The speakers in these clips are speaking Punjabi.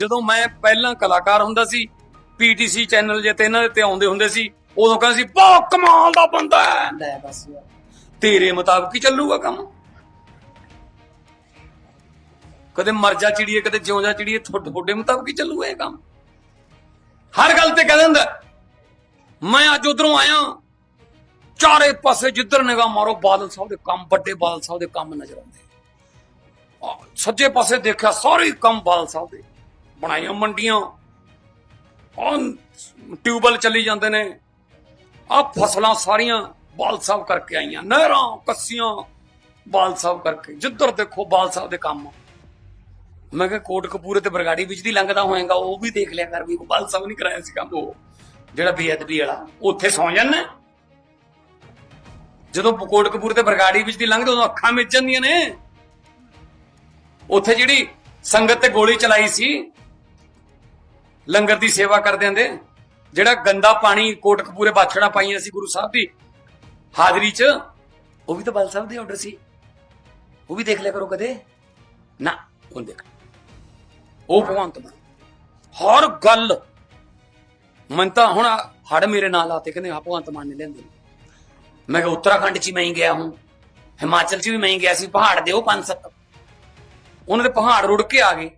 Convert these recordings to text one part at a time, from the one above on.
ਜਦੋਂ ਮੈਂ ਪਹਿਲਾਂ ਕਲਾਕਾਰ ਹੁੰਦਾ ਸੀ ਪੀਟੀਸੀ ਚੈਨਲ ਜੇ ਤੇ ਇਹਨਾਂ ਦੇ ਤੇ ਆਉਂਦੇ ਹੁੰਦੇ ਸੀ ਉਦੋਂ ਕਹਿੰਦੇ ਸੀ ਬਹੁਤ ਕਮਾਲ ਦਾ ਬੰਦਾ ਹੈ। ਲੈ ਬਸ ਯਾਰ। ਤੇਰੇ ਮੁਤਾਬਕ ਹੀ ਚੱਲੂਗਾ ਕੰਮ। ਕਦੇ ਮਰ ਜਾ ਚਿੜੀਏ ਕਦੇ ਜਿਉਂ ਜਾ ਚਿੜੀਏ ਤੁਹਾਡੇ ਮੁਤਾਬਕ ਹੀ ਚੱਲੂਗਾ ਇਹ ਕੰਮ। ਹਰ ਗੱਲ ਤੇ ਕਹਿ ਦਿੰਦਾ ਮੈਂ ਅੱਜ ਉਧਰੋਂ ਆਇਆ ਚਾਰੇ ਪਾਸੇ ਜਿੱਧਰ ਨਿਗਾਹ ਮਾਰੋ ਬਾਦਲ ਸਾਹਿਬ ਦੇ ਕੰਮ ਵੱਡੇ ਬਾਦਲ ਸਾਹਿਬ ਦੇ ਕੰਮ ਨਜ਼ਰ ਆਉਂਦੇ। ਸੱਜੇ ਪਾਸੇ ਦੇਖਿਆ ਸਾਰੇ ਕੰਮ ਬਾਦਲ ਸਾਹਿਬ ਦੇ। ਬਣਾਈਆਂ ਮੰਡੀਆਂ। ਆ ਟਿਊਬਲ ਚੱਲੀ ਜਾਂਦੇ ਨੇ। ਆ ਫਸਲਾਂ ਸਾਰੀਆਂ ਬਾਲ ਸਾਹਿਬ ਕਰਕੇ ਆਈਆਂ। ਨਹਿਰਾਂ, ਕੱਸੀਆਂ ਬਾਲ ਸਾਹਿਬ ਕਰਕੇ। ਜਿੱਧਰ ਦੇਖੋ ਬਾਲ ਸਾਹਿਬ ਦੇ ਕੰਮ। ਮੈਂ ਕਿਹਾ ਕੋਟ ਕਪੂਰੇ ਤੇ ਬਰਗਾੜੀ ਵਿੱਚ ਦੀ ਲੰਘਦਾ ਹੋਏਗਾ, ਉਹ ਵੀ ਦੇਖ ਲਿਆ ਕਰ ਵੀ ਉਹ ਬਾਲ ਸਾਹਿਬ ਨਹੀਂ ਕਰਾਇਆ ਸੀ ਕੰਮ ਉਹ, ਜਿਹੜਾ ਬੇਅਦਬੀ ਵਾਲਾ। ਉੱਥੇ ਸੌ ਜਾਂਦਾ ਜਦੋਂ ਕੋਟ ਕਪੂਰ ਤੇ ਬਰਗਾੜੀ ਵਿੱਚ ਦੀ ਲੰਘਦੇ, ਉਦੋਂ ਅੱਖਾਂ ਮਿਚ ਜਾਂਦੀਆਂ ਨੇ। ਉੱਥੇ ਜਿਹੜੀ ਸੰਗਤ ਤੇ ਗੋਲੀ ਚਲਾਈ ਸੀ ਲੰਗਰ ਦੀ ਸੇਵਾ ਕਰਦਿਆਂ ਦੇ ਜਿਹੜਾ ਗੰਦਾ ਪਾਣੀ ਕੋਟਕਪੂਰੇ ਬਾਛੜਾ ਪਾਈਆਂ ਸੀ ਗੁਰੂ ਸਾਹਿਬ ਦੀ, ਹਾਜ਼ਰੀ 'ਚ, ਉਹ ਵੀ ਤਾਂ ਬਲ ਸਾਹਿਬ ਦੇ ਆਰਡਰ ਸੀ। ਉਹ ਵੀ ਦੇਖ ਲਿਆ ਕਰੋ ਕਦੇ। ਨਾ, ਉਹ ਦੇਖ। ਉਹ ਭਗਵੰਤ ਮਾਨ। ਹਰ ਗੱਲ। ਮਨ ਤਾਂ ਹੁਣ ਹੜ ਮੇਰੇ ਨਾਲ ਆਤੇ ਕਹਿੰਦੇ ਆ, ਭਗਵੰਤ ਮਾਨ ਨੇ ਲੈਂਦੇ ਮੈਂ ਕਿਹਾ ਉੱਤਰਾਖੰਡ 'ਚ ਹੀ ਮੈਂ ਹੀ ਗਿਆ ਹੂੰ ਹਿਮਾਚਲ 'ਚ ਵੀ ਮੈਂ ਹੀ ਗਿਆ ਸੀ, ਪਹਾੜ ਦੇ ਉਹ ਪੰਜ ਸੱਤ। ਉਹਨਾਂ ਦੇ ਪਹਾੜ ਰੁੜ ਕੇ ਆ ਗਏ।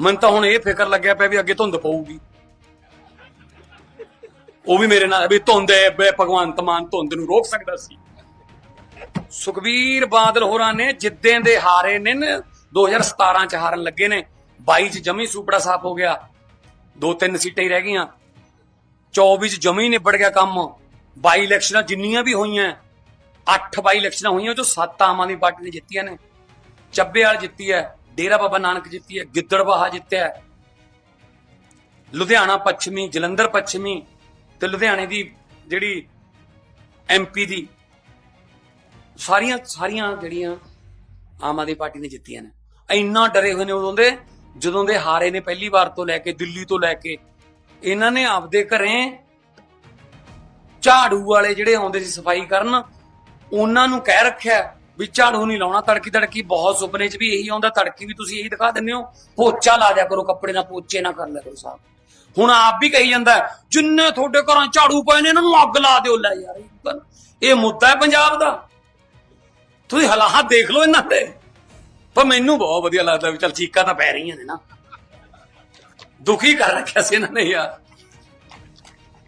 ਮੈਨੂੰ ਤਾਂ ਹੁਣ ਇਹ ਫਿਕਰ ਲੱਗਿਆ ਪਿਆ ਵੀ ਅੱਗੇ ਧੁੰਦ ਪਊਗੀ। ਉਹ ਵੀ ਮੇਰੇ ਨਾਲ ਵੀ ਧੁੰਦ ਹੈ ਬੇ ਭਗਵੰਤ ਮਾਨ ਧੁੰਦ ਨੂੰ ਰੋਕ ਸਕਦਾ ਸੀ। ਸੁਖਬੀਰ ਬਾਦਲ ਹੋਰਾਂ ਨੇ ਜਿੱਦਾਂ ਦੇ ਹਾਰੇ ਨੇ ਨਾ, 2017 ਚ ਹਾਰਨ ਲੱਗੇ ਨੇ। 22 ਚ ਜਮੀ ਸੂਪੜਾ ਸਾਫ਼ ਹੋ ਗਿਆ। ਦੋ ਤਿੰਨ ਸੀਟਾਂ ਹੀ ਰਹਿ ਗਈਆਂ। 24 ਚ ਜਮੀ ਨਿਬੜ ਗਿਆ ਕੰਮ। 22 ਇਲੈਕਸ਼ਨਾਂ ਜਿੰਨੀਆਂ ਵੀ ਹੋਈਆਂ 8 22 ਇਲੈਕਸ਼ਨਾਂ ਹੋਈਆਂ ਜੋ ਚੋਂ 7 ਆਮ ਆਦਮੀ ਪਾਰਟੀ ਨੇ ਜਿੱਤੀਆਂ ਨੇ। ਚੱਬੇ ਚੱਬੇਵਾਲ ਜਿੱਤੀ ਹੈ। ਡੇਰਾ ਬਾਬਾ ਨਾਨਕ ਜਿੱਤੀ ਹੈ ਗਿੱਦੜਬਾਹਾ ਜਿੱਤਿਆ ਲੁਧਿਆਣਾ ਪੱਛਮੀ, ਜਲੰਧਰ ਪੱਛਮੀ ਤੇ ਲੁਧਿਆਣੇ ਦੀ ਜਿਹੜੀ ਐਮਪੀ ਦੀ ਸਾਰੀਆਂ ਸਾਰੀਆਂ ਜਿਹੜੀਆਂ ਆਮ ਆਦਮੀ ਪਾਰਟੀ ਨੇ ਜਿੱਤੀਆਂ ਨੇ। ਇੰਨਾ ਡਰੇ ਹੋਏ ਨੇ ਉਦੋਂ ਦੇ, ਜਦੋਂ ਦੇ ਹਾਰੇ ਨੇ ਪਹਿਲੀ ਵਾਰ ਤੋਂ ਲੈ ਕੇ, ਦਿੱਲੀ ਤੋਂ ਲੈ ਕੇ। ਇਹਨਾਂ ਨੇ ਆਪਦੇ ਘਰੇ ਝਾੜੂ ਵਾਲੇ ਜਿਹੜੇ ਆਉਂਦੇ ਸੀ ਸਫ਼ਾਈ ਕਰਨ, ਉਹਨਾਂ ਨੂੰ ਕਹਿ ਰੱਖਿਆ ਵੀ ਝਾੜੂ ਨਹੀਂ ਲਾਉਣਾ, ਤੜਕੀ ਤੜਕੀ ਬਹੁਤ ਸੁਪਨੇ 'ਚ ਵੀ ਇਹੀ ਆਉਂਦਾ, ਤੜਕੀ ਵੀ ਤੁਸੀਂ ਇਹੀ ਦਿਖਾ ਦਿੰਦੇ ਹੋ, ਪੋਚਾ ਲਾ ਦਿਆ ਕਰੋ ਕੱਪੜੇ ਨਾਲ ਪੋਚੇ ਨਾ ਕਰ ਲਿਆ ਕਰੋ ਸਾਹਿਬ ਹੁਣ ਆਪ ਵੀ ਕਹੀ ਜਾਂਦਾ, ਜਿੰਨੇ ਤੁਹਾਡੇ ਘਰਾਂ ਝਾੜੂ ਪਏ ਨੇ ਇਹਨਾਂ ਨੂੰ ਅੱਗ ਲਾ ਦਿਓ, ਲੈ ਯਾਰ ਇਹ ਮੁੱਦਾ ਹੈ ਪੰਜਾਬ ਦਾ। ਤੁਸੀਂ ਹਾਲਾਤ ਦੇਖ ਲਓ ਇਹਨਾਂ ਦੇ ਪਰ ਮੈਨੂੰ ਬਹੁਤ ਵਧੀਆ ਲੱਗਦਾ ਵੀ ਚਲ ਚੀਕਾਂ ਤਾਂ ਪੈ ਰਹੀਆਂ ਨੇ ਨਾ। ਦੁਖੀ ਕਰ ਰੱਖਿਆ ਸੀ ਇਹਨਾਂ ਨੇ ਯਾਰ।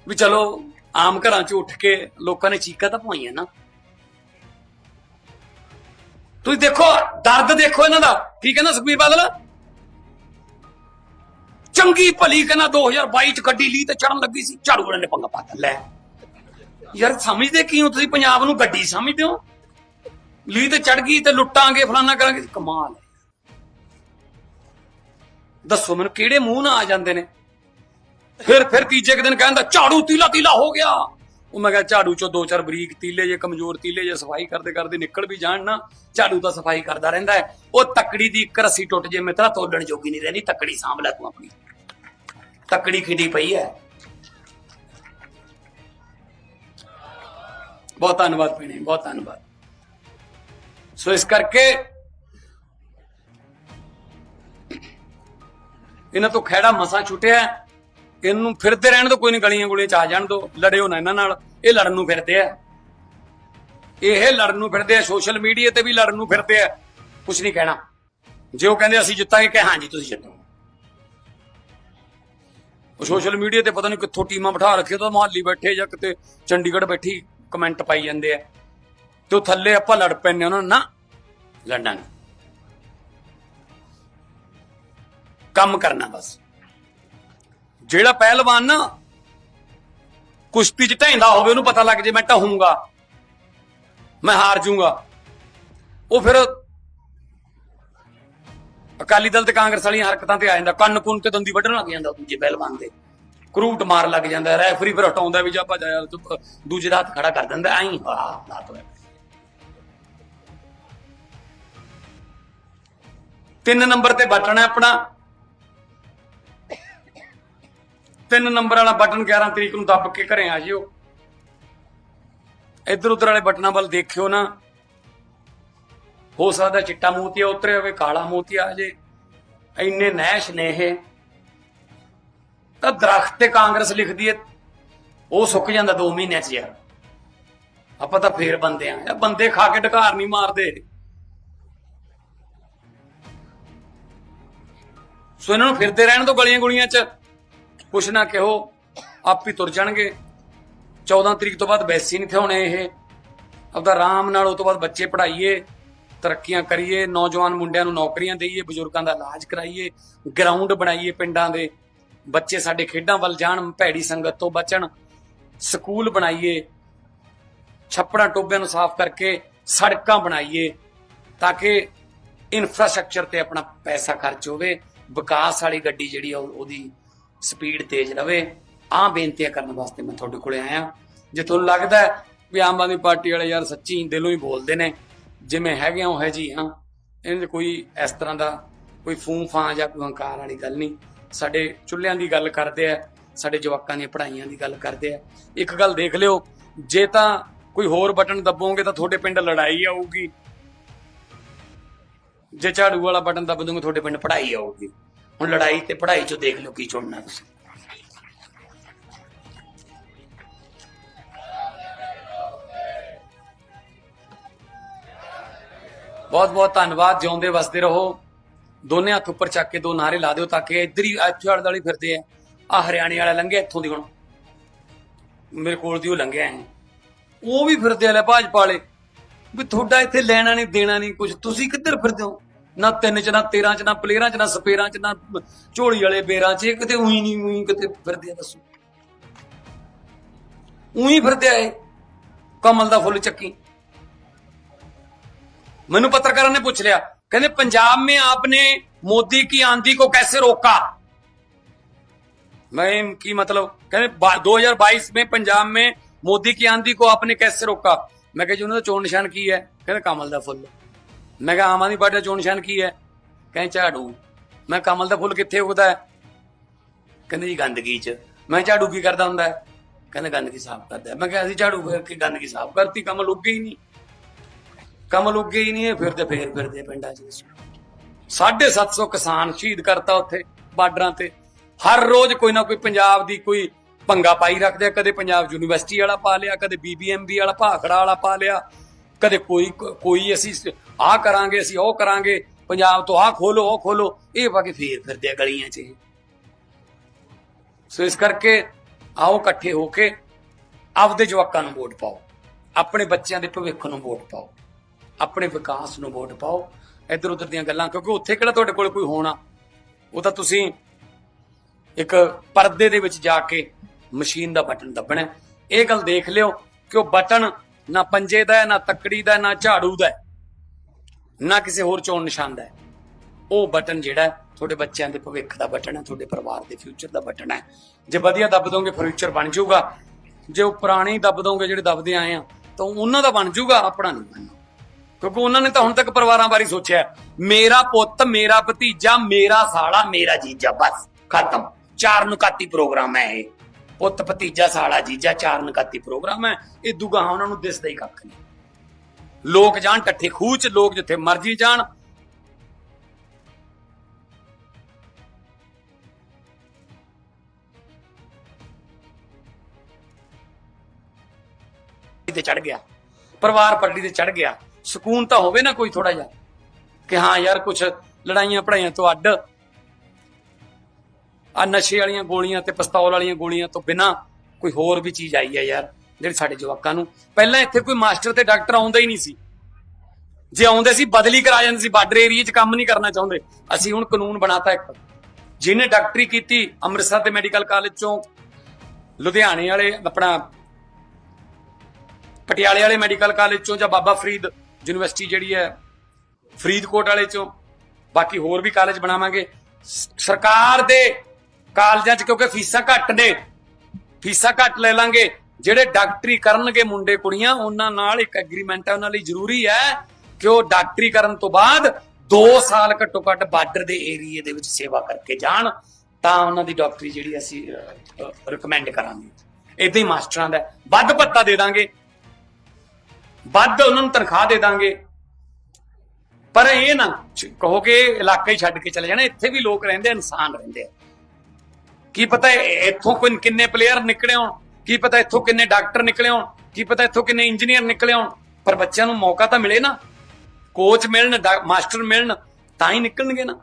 ਵੀ ਚਲੋ, ਆਮ ਘਰਾਂ 'ਚ ਉੱਠ ਕੇ ਲੋਕਾਂ ਨੇ ਚੀਕਾਂ ਤਾਂ ਪਵਾਈਆਂ ਨਾ। ਤੁਸੀਂ ਦੇਖੋ, ਦਰਦ ਦੇਖੋ ਇਹਨਾਂ ਦਾ। ਕੀ ਕਹਿੰਦਾ ਸੁਖਬੀਰ ਬਾਦਲ? ਚੰਗੀ ਭਲੀ ਕਹਿੰਦਾ 2022 ਚ ਗੱਡੀ ਲਈ ਤੇ ਚੜਨ ਲੱਗੀ ਸੀ, ਝਾੜੂ ਵਾਲੇ ਨੇ ਪੰਗਾ ਪਾਤਾ। ਲੈ। ਯਾਰ ਸਮਝਦੇ ਕੀ ਹੋ ਤੁਸੀਂ ਪੰਜਾਬ ਨੂੰ ਗੱਡੀ ਸਮਝਦੇ ਹੋ? ਲਈ ਤੇ ਚੜ ਗਈ ਤੇ ਲੁੱਟਾਂਗੇ, ਫਲਾਨਾ ਕਰਾਂਗੇ। ਕਮਾਲ ਹੈ। ਦੱਸੋ ਮੈਨੂੰ ਕਿਹੜੇ ਮੂੰਹ ਨਾਲ ਆ ਜਾਂਦੇ ਨੇ? ਫਿਰ ਫਿਰ ਤੀਜੇ ਕੁ ਦਿਨ ਕਹਿੰਦਾ, ਝਾੜੂ ਤੀਲਾ ਤੀਲਾ ਹੋ ਗਿਆ। ਉਹ ਮੈਂ ਕਿਹਾ ਝਾੜੂ ਚੋਂ ਦੋ ਚਾਰ ਬਰੀਕ ਤੀਲੇ ਜੇ, ਕਮਜ਼ੋਰ ਤੀਲੇ ਜੇ ਸਫ਼ਾਈ ਕਰਦੇ ਕਰਦੇ ਨਿਕਲ ਵੀ ਜਾਣ ਨਾ, ਝਾੜੂ ਤਾਂ ਸਫ਼ਾਈ ਕਰਦਾ ਰਹਿੰਦਾ ਹੈ। ਉਹ ਤੱਕੜੀ ਦੀ ਇੱਕ ਰੱਸੀ ਟੁੱਟ ਜੇ ਮਿੱਤਰਾ ਤੋਲਣ ਜੋਗੀ ਨਹੀਂ ਰਹਿੰਦੀ, ਤੱਕੜੀ ਸਾਂਭ ਲੈ ਤੂੰ ਆਪਣੀ। ਤੱਕੜੀ ਖਿੰਡੀ ਪਈ ਹੈ। ਬਹੁਤ ਧੰਨਵਾਦ ਭੈਣੇ, ਬਹੁਤ ਧੰਨਵਾਦ। ਸੋ ਇਸ ਕਰਕੇ ਇਹਨਾਂ ਤੋਂ ਖਹਿੜਾ ਮਸਾ ਛੁੱਟਿਆ ਇਹਨੂੰ ਫਿਰਦੇ ਰਹਿਣ ਤੋਂ ਕੋਈ ਨਹੀਂ ਗਲੀਆਂ ਗੁਲੀਆਂ ਚ ਆ ਜਾਣ ਦੋ, ਲੜਿਓ ਨਾ ਇਹਨਾਂ ਨਾਲ। ਇਹ ਲੜਨ ਨੂੰ ਫਿਰਦੇ ਆ। ਇਹ ਲੜਨ ਨੂੰ ਫਿਰਦੇ ਆ, ਸੋਸ਼ਲ ਮੀਡੀਆ ਤੇ ਵੀ ਲੜਨ ਨੂੰ ਫਿਰਦੇ ਆ। ਕੁਝ ਨਹੀਂ ਕਹਿਣਾ। ਜੇ ਉਹ ਕਹਿੰਦੇ ਅਸੀਂ ਜਿੱਤਾਂਗੇ ਕਿ ਹਾਂਜੀ, ਤੁਸੀਂ ਜਿੱਤੋ। ਉਹ ਸੋਸ਼ਲ ਮੀਡੀਆ ਤੇ ਪਤਾ ਨਹੀਂ ਕਿੱਥੋਂ ਟੀਮਾਂ ਬਿਠਾ ਰੱਖੇ ਤਾਂ ਮੁਹੱਲੀ ਬੈਠੇ ਜਾਂ ਕਿਤੇ ਚੰਡੀਗੜ੍ਹ ਬੈਠੀ ਕਮੈਂਟ ਪਾਈ ਜਾਂਦੇ ਆ। ਤੇ ਉਹ ਥੱਲੇ ਆਪਾਂ ਲੜ ਪੈਂਦੇ ਉਹਨਾਂ ਨਾਲ ਨਾ, ਲੜਨਾ ਨਹੀਂ ਕੰਮ ਕਰਨਾ ਬਸ। ਜਿਹੜਾ ਪਹਿਲਵਾਨ ਨਾ ਕੁਸ਼ਤੀ ਚ ਢੈਂਦਾ ਹੋਵੇ, ਉਹਨੂੰ ਪਤਾ ਲੱਗ ਜੇ ਮੈਂ ਢਹੂੰਗਾ, ਮੈਂ ਹਾਰ ਜਾਊਂਗਾ ਉਹ ਫਿਰ ਅਕਾਲੀ ਦਲ ਤੇ ਕਾਂਗਰਸ ਵਾਲੀਆਂ ਹਰਕਤਾਂ ਤੇ ਆ ਜਾਂਦਾ ਕੰਨ ਕੁੰਨ ਤੇ ਦੰਦੀ ਵੱਢਣ ਲੱਗ ਜਾਂਦਾ ਦੂਜੇ ਪਹਿਲਵਾਨ ਦੇ। ਕਰੂਟ ਮਾਰ ਲੱਗ ਜਾਂਦਾ, ਰੈਫਰੀ ਫਿਰ ਹਟਾਉਂਦਾ ਵੀ ਜਾ ਭਜਾ ਯਾਰ ਦੂਜੇ ਦਾ ਹੱਥ ਖੜਾ ਕਰ ਦਿੰਦਾ, ਐਂ ਵਾਹ ਲਾਤ ਹੋਇਆ ਤਿੰਨ ਨੰਬਰ ਤੇ ਬਟਨ ਹੈ ਆਪਣਾ। ਤਿੰਨ ਨੰਬਰ ਵਾਲਾ ਬਟਨ 11 ਤਰੀਕ ਨੂੰ ਦੱਬ ਕੇ ਘਰੇ ਆ ਜਿਓ। ਇੱਧਰ ਉੱਧਰ ਵਾਲੇ ਬਟਨਾਂ ਵੱਲ ਦੇਖਿਓ ਨਾ। ਹੋ ਸਕਦਾ ਚਿੱਟਾ ਮੋਤੀਆ ਉਤਰਿਆ ਹੋਵੇ, ਕਾਲਾ ਮੋਤੀਆ ਆ ਜੇ। ਇੰਨੇ ਨਹਿਸ਼ ਨੇ ਇਹ ਤਾਂ ਦਰਖਤ ਤੇ ਕਾਂਗਰਸ ਲਿਖਦੀ ਹੈ ਉਹ ਸੁੱਕ ਜਾਂਦਾ 2 ਮਹੀਨਿਆਂ ਚ ਯਾਰ। ਆਪਾਂ ਤਾਂ ਫੇਰ ਬੰਦੇ ਆ। ਇਹ ਬੰਦੇ ਖਾ ਕੇ ਢਕਾਰ ਨਹੀਂ ਮਾਰਦੇ। ਸੋ ਇਹਨਾਂ ਨੂੰ ਫਿਰਦੇ ਰਹਿਣ ਤੋਂ ਗਲੀਆਂ ਗੁਲੀਆਂ ਚ। ਕੁਛ ਨਾ ਕਿਹੋ, ਆਪ ਹੀ ਤੁਰ ਜਾਣਗੇ। 14 ਤਰੀਕ ਤੋਂ ਬਾਅਦ ਵੈਸੇ ਨਹੀਂ ਥਿਆਉਣੇ ਇਹ। ਆਪਦਾ ਆਰਾਮ ਨਾਲ ਉਹ ਤੋਂ ਬਾਅਦ ਬੱਚੇ ਪੜ੍ਹਾਈਏ, ਤਰੱਕੀਆਂ ਕਰੀਏ, ਨੌਜਵਾਨ ਮੁੰਡਿਆਂ ਨੂੰ ਨੌਕਰੀਆਂ ਦੇਈਏ, ਬਜ਼ੁਰਗਾਂ ਦਾ ਇਲਾਜ ਕਰਾਈਏ ਗਰਾਊਂਡ ਬਣਾਈਏ ਪਿੰਡਾਂ ਦੇ। ਬੱਚੇ ਸਾਡੇ ਖੇਡਾਂ ਵੱਲ ਜਾਣ, ਭੈੜੀ ਸੰਗਤ ਤੋਂ ਬਚਣ, ਸਕੂਲ ਬਣਾਈਏ, ਛੱਪੜਾਂ ਟੋਬਿਆਂ ਨੂੰ ਸਾਫ਼ ਕਰਕੇ ਸੜਕਾਂ ਬਣਾਈਏ, ਤਾਂ ਕਿ ਇਨਫਰਾਸਟ੍ਰਕਚਰ ਤੇ ਆਪਣਾ ਪੈਸਾ ਖਰਚ ਹੋਵੇ, ਵਿਕਾਸ ਵਾਲੀ ਗੱਡੀ ਜਿਹੜੀ ਆ ਉਹਦੀ ਸਪੀਡ ਤੇਜ਼ ਰਵੇ। ਆ ਬੇਨਤੀਆਂ ਕਰਨ ਵਾਸਤੇ ਮੈਂ ਤੁਹਾਡੇ ਕੋਲੇ ਆਇਆ। ਜੇ ਤੁਹਾਨੂੰ ਲੱਗਦਾ ਵੀ ਆਮ ਆਦਮੀ ਪਾਰਟੀ ਵਾਲੇ ਯਾਰ ਸੱਚੀ ਦਿਲੋਂ ਹੀ ਬੋਲਦੇ ਨੇ ਜਿਵੇਂ ਹੈਗੇ ਆ ਉਹ ਹੈ ਜੀ ਹਾਂ। ਇਹਨਾਂ 'ਚ ਕੋਈ ਇਸ ਤਰ੍ਹਾਂ ਦਾ ਕੋਈ ਫੂੰ ਫਾਂ ਜਾਂ ਕੋਈ ਹੰਕਾਰ ਵਾਲੀ ਗੱਲ ਨਹੀਂ। ਸਾਡੇ ਚੁੱਲ੍ਹਿਆਂ ਦੀ ਗੱਲ ਕਰਦੇ ਆ, ਸਾਡੇ ਜਵਾਕਾਂ ਦੀਆਂ ਪੜ੍ਹਾਈਆਂ ਦੀ ਗੱਲ ਕਰਦੇ ਆ। ਇੱਕ ਗੱਲ ਦੇਖ ਲਿਓ, ਜੇ ਤਾਂ ਕੋਈ ਹੋਰ ਬਟਨ ਦੱਬੋਗੇ ਤਾਂ ਤੁਹਾਡੇ ਪਿੰਡ ਲੜਾਈ ਆਊਗੀ। ਜੇ ਝਾੜੂ ਵਾਲਾ ਬਟਨ ਦੱਬ ਦੋਗੇ, ਤੁਹਾਡੇ ਪਿੰਡ ਪੜ੍ਹਾਈ ਆਊਗੀ। ਹੁਣ ਲੜਾਈ ਤੇ ਪੜ੍ਹਾਈ ਚੋਂ ਦੇਖ ਲਿਓ ਕੀ ਚੁਣਨਾ ਤੁਸੀਂ। ਬਹੁਤ ਬਹੁਤ ਧੰਨਵਾਦ, ਜਿਉਂਦੇ ਵਸਦੇ ਰਹੋ। ਦੋਨੇ ਹੱਥ ਉੱਪਰ ਚੱਕ ਕੇ ਦੋ ਨਾਰੇ ਲਾ ਦਿਓ ਤਾਂ ਕਿ ਇੱਧਰ ਹੀ ਇੱਥੇ ਆਲੇ ਦੁਆਲੇ ਫਿਰਦੇ ਆ। ਆ ਹਰਿਆਣੇ ਵਾਲਾ ਲੰਘਿਆ ਇੱਥੋਂ ਦੀ ਹੁਣ। ਮੇਰੇ ਕੋਲ ਦੀ ਉਹ ਲੰਘਿਆ ਹੈ ਉਹ ਵੀ ਫਿਰਦੇ ਆ ਲੈ ਭਾਜਪਾ ਵਾਲੇ। ਵੀ ਤੁਹਾਡਾ ਇੱਥੇ ਲੈਣਾ ਨਹੀਂ, ਦੇਣਾ ਨਹੀਂ ਕੁਝ ਤੁਸੀਂ ਕਿੱਧਰ ਫਿਰਦੇ ਹੋ? ਨਾ ਤਿੰਨ ਚ ਨਾ 13 ਚ ਨਾ ਪਲੇਅਰਾਂ ਚ ਨਾ ਸਪੇਰਾਂ ਚ ਨਾ ਝੋਲੀ ਵਾਲੇ ਬੇਰਾਂ ਚ ਇਹ ਕਿਤੇ ਉਹੀ ਨਹੀਂ ਉਹੀ ਕਿਤੇ ਫਿਰਦੇ ਆ ਦੱਸੋ ਉਹੀ ਫਿਰਦੇ ਆਏ ਕਮਲ ਦਾ ਫੁੱਲ ਚੱਕੀ ਮੈਨੂੰ ਪੱਤਰਕਾਰਾਂ ਨੇ ਪੁੱਛ ਲਿਆ ਕਹਿੰਦੇ पंजाब में आपने मोदी की आंधी को कैसे रोका मैं की मतलब कहते बा- 2022 में पंजाब में मोदी की आंधी को आपने कैसे रोका मैं कहा जी उन्होंने चोन निशान की है कहते कमल ਦਾ ਫੁੱਲ ਮੈਂ ਕਿਹਾ ਆਮ ਆਦਮੀ ਪਾਰਟੀ ਦਾ ਚੋਣ ਨਿਸ਼ਾਨ ਕੀ ਹੈ? ਕਹਿੰਦੇ ਝਾੜੂ। ਮੈਂ ਕਮਲ ਦਾ ਫੁੱਲ ਕਿੱਥੇ ਉਗਦਾ ਹੈ? ਕਹਿੰਦੇ ਜੀ ਗੰਦਗੀ 'ਚ। ਮੈਂ ਝਾੜੂ ਕੀ ਕਰਦਾ ਹੁੰਦਾ ਹੈ? ਕਹਿੰਦੇ ਗੰਦਗੀ ਸਾਫ਼ ਕਰਦਾ ਮੈਂ ਕਿਹਾ ਅਸੀਂ ਝਾੜੂ ਕਰਕੇ ਗੰਦਗੀ ਸਾਫ਼ ਕਰਤੀ, ਕਮਲ ਉੱਗੇ ਹੀ ਨਹੀਂ। ਕਮਲ ਉੱਗੇ ਹੀ ਨਹੀਂ, ਇਹ ਫਿਰਦੇ, ਫੇਰ ਫਿਰਦੇ ਪਿੰਡਾਂ 'ਚ। 750 ਕਿਸਾਨ ਸ਼ਹੀਦ ਕਰਤਾ ਉੱਥੇ, ਬਾਰਡਰਾਂ ਤੇ। ਹਰ ਰੋਜ਼ ਕੋਈ ਨਾ ਕੋਈ ਪੰਜਾਬ ਦੀ ਕੋਈ ਪੰਗਾ ਪਾਈ ਰੱਖਦੇ ਆ। ਕਦੇ ਪੰਜਾਬ ਯੂਨੀਵਰਸਿਟੀ ਵਾਲਾ ਪਾ ਲਿਆ, ਕਦੇ ਬੀਬੀਐਮਬੀ ਵਾਲਾ, ਭਾਖੜਾ ਵਾਲਾ ਪਾ ਲਿਆ। ਕਦੇ ਕੋਈ ਕੋਈ ਅਸੀਂ ਆਹ ਕਰਾਂਗੇ, ਅਸੀਂ ਉਹ ਕਰਾਂਗੇ, ਪੰਜਾਬ ਤੋਂ ਆਹ ਖੋਲੋ, ਉਹ ਖੋਲੋ, ਇਹ ਪਾ ਕੇ ਫੇਰ ਫਿਰਦੇ ਆ ਗਲੀਆਂ 'ਚ ਇਹ। ਸੋ ਇਸ ਕਰਕੇ ਆਓ ਇਕੱਠੇ ਹੋ ਕੇ ਆਪਦੇ ਜਵਾਕਾਂ ਨੂੰ ਵੋਟ ਪਾਓ, ਆਪਣੇ ਬੱਚਿਆਂ ਦੇ ਭਵਿੱਖ ਨੂੰ ਵੋਟ ਪਾਓ, ਆਪਣੇ ਵਿਕਾਸ ਨੂੰ ਵੋਟ ਪਾਓ ਇੱਧਰ ਉੱਧਰ ਦੀਆਂ ਗੱਲਾਂ, ਕਿਉਂਕਿ ਉੱਥੇ ਕਿਹੜਾ ਤੁਹਾਡੇ ਕੋਲ ਕੋਈ ਹੋਣਾ? ਉਹ ਤਾਂ ਤੁਸੀਂ ਇੱਕ ਪਰਦੇ ਦੇ ਵਿੱਚ ਜਾ ਕੇ ਮਸ਼ੀਨ ਦਾ ਬਟਨ ਦੱਬਣਾ ਇਹ ਗੱਲ ਦੇਖ ਲਿਓ ਕਿ ਉਹ ਬਟਨ ਨਾ ਪੰਜੇ ਦਾ ਨਾ ਤੱਕੜੀ ਦਾ ਨਾ ਝਾੜੂ ਦਾ ਨਾ ਕਿਸੇ ਹੋਰ ਚੋਣ ਨਿਸ਼ਾਨ ਦਾ ਉਹ ਬਟਨ ਜਿਹੜਾ ਤੁਹਾਡੇ ਬੱਚਿਆਂ ਦੇ ਭਵਿੱਖ ਦਾ ਬਟਨ ਹੈ, ਤੁਹਾਡੇ ਪਰਿਵਾਰ ਦੇ ਫਿਊਚਰ ਦਾ ਬਟਨ ਹੈ। ਜੇ ਵਧੀਆ ਦੱਬ ਦੋਗੇ, ਫਿਊਚਰ ਬਣ ਜਾਊਗਾ। ਜੇ ਉਹ ਪੁਰਾਣੇ ਦੱਬ ਦੋਗੇ, ਜਿਹੜੇ ਦੱਬਦੇ ਆਏ ਆ, ਤਾਂ ਉਹਨਾਂ ਦਾ ਬਣ ਜਾਊਗਾ, ਆਪਣਾ ਨਹੀਂ ਬਣਨਾ। ਕਿਉਂਕਿ ਉਹਨਾਂ ਨੇ ਤਾਂ ਹੁਣ ਤੱਕ ਪਰਿਵਾਰਾਂ ਬਾਰੇ ਸੋਚਿਆ ਮੇਰਾ ਪੁੱਤ, ਮੇਰਾ ਭਤੀਜਾ, ਮੇਰਾ ਸਾਲਾ, ਮੇਰਾ ਜੀਜਾ, ਬਸ, ਖਤਮ। ਚਾਰ ਨੁਕਾਤੀ ਪ੍ਰੋਗਰਾਮ ਹੈ ਇਹ। ਪੁੱਤ, ਭਤੀਜਾ, ਸਾਲਾ, ਜੀਜਾ, ਚਾਰ ਨੁਕਾਤੀ ਪ੍ਰੋਗਰਾਮ ਹੈ। ਇਹ ਦੁਗਾ ਉਹਨਾਂ ਨੂੰ ਦਿਸਦਾ ਹੀ ਕੱਖ ਨਹੀਂ। ਲੋਕ ਜਾਣ ਟੱਠੇ ਖੂਹ ਚ ਲੋਕ ਜਿੱਥੇ ਮਰਜ਼ੀ ਜਾਣ। ਤੇ ਚੜ ਗਿਆ। ਪਰਿਵਾਰ ਪਰੜੀ ਤੇ ਚੜ ਗਿਆ। ਸਕੂਨ ਤਾਂ ਹੋਵੇ ਨਾ ਕੋਈ ਥੋੜਾ ਜਿਹਾ ਕਿ ਹਾਂ ਯਾਰ ਕੁਝ ਲੜਾਈਆਂ ਪੜਾਈਆਂ ਤੋਂ ਅੱਡ। ਆ ਨਸ਼ੇ ਵਾਲੀਆਂ ਗੋਲੀਆਂ ਤੇ ਪਿਸਤੌਲ ਵਾਲੀਆਂ ਗੋਲੀਆਂ ਤੋਂ ਬਿਨਾ ਕੋਈ ਹੋਰ ਵੀ ਚੀਜ਼ ਆਈ ਹੈ ਯਾਰ। ਜਿਹੜੇ ਸਾਡੇ ਜਵਾਕਾਂ ਨੂੰ। ਪਹਿਲਾਂ ਇੱਥੇ ਕੋਈ ਮਾਸਟਰ ਤੇ ਡਾਕਟਰ ਆਉਂਦਾ ਹੀ ਨਹੀਂ ਸੀ। ਜੇ ਆਉਂਦੇ ਸੀ, ਬਦਲੀ ਕਰਾ ਜਾਂਦੇ ਸੀ, ਬਾਰਡਰ ਏਰੀਆ 'ਚ ਕੰਮ ਨਹੀਂ ਕਰਨਾ ਚਾਹੁੰਦੇ। ਅਸੀਂ ਹੁਣ ਕਾਨੂੰਨ ਬਣਾਤਾ ਇੱਕ। ਜਿਹਨੇ ਡਾਕਟਰੀ ਕੀਤੀ ਅੰਮ੍ਰਿਤਸਰ ਦੇ ਮੈਡੀਕਲ ਕਾਲਜ ਚੋਂ, ਲੁਧਿਆਣੇ ਵਾਲੇ, ਆਪਣਾ ਪਟਿਆਲੇ ਵਾਲੇ ਮੈਡੀਕਲ ਕਾਲਜ ਚੋਂ ਜਾਂ ਬਾਬਾ ਫਰੀਦ ਯੂਨੀਵਰਸਿਟੀ ਜਿਹੜੀ ਹੈ, ਫਰੀਦਕੋਟ ਵਾਲੇ ਚੋਂ, ਬਾਕੀ ਹੋਰ ਵੀ ਕਾਲਜ ਬਣਾਵਾਂਗੇ। ਸਰਕਾਰ ਦੇ ਕਾਲਜਾਂ 'ਚ ਕਿਉਂਕਿ ਫੀਸਾਂ ਘੱਟ ਨੇ, ਫੀਸਾਂ ਘੱਟ ਲੈ ਲਾਂਗੇ। ਜਿਹੜੇ ਡਾਕਟਰੀ ਕਰਨਗੇ ਮੁੰਡੇ ਕੁੜੀਆਂ, ਉਹਨਾਂ ਨਾਲ ਇੱਕ ਐਗਰੀਮੈਂਟ ਹੈ, ਉਹਨਾਂ ਲਈ ਜ਼ਰੂਰੀ ਹੈ ਕਿ ਉਹ ਡਾਕਟਰੀ ਕਰਨ ਤੋਂ ਬਾਅਦ 2 ਸਾਲ ਘੱਟੋ ਘੱਟ ਬਾਰਡਰ ਦੇ ਏਰੀਏ ਦੇ ਵਿੱਚ ਸੇਵਾ ਕਰਕੇ ਜਾਣ, ਤਾਂ ਉਹਨਾਂ ਦੀ ਡਾਕਟਰੀ ਜਿਹੜੀ ਅਸੀਂ ਰეკਮੈਂਡ ਕਰਾਂਗੇ। ਇਦਾਂ ਹੀ ਮਾਸਟਰਾਂ ਦਾ ਵੱਧ ਭੱਤਾ ਦੇ ਦਾਂਗੇ। ਵੱਧ ਉਹਨਾਂ ਨੂੰ ਤਨਖਾਹ ਦੇ ਦਾਂਗੇ। ਪਰ ਇਹ ਨਾ ਚ- ਕਹੋ ਕਿ ਇਲਾਕਾ ਹੀ ਛੱਡ ਕੇ ਚਲੇ ਜਾਣਾ। ਇੱਥੇ ਵੀ ਲੋਕ ਰਹਿੰਦੇ ਇਨਸਾਨ ਰਹਿੰਦੇ ਆ। ਕੀ ਪਤਾ ਇੱਥੋਂ ਕੋਈ ਕਿੰਨੇ ਪਲੇਅਰ ਨਿਕਲੇ ਹੋਣ। ਕੀ ਪਤਾ ਇੱਥੋਂ ਕਿੰਨੇ ਡਾਕਟਰ ਨਿਕਲੇ ਹੋਣ, ਕੀ ਪਤਾ ਇੱਥੋਂ ਕਿੰਨੇ ਇੰਜੀਨੀਅਰ ਨਿਕਲੇ ਹੋਣ, ਪਰ ਬੱਚਿਆਂ ਨੂੰ ਮੌਕਾ ਤਾਂ ਮਿਲੇ ਨਾ। ਕੋਚ ਮਿਲਣ, ਡਾ- ਮਾਸਟਰ ਮਿਲਣ, ਤਾਂ ਹੀ ਨਿਕਲਣਗੇ ਨਾ।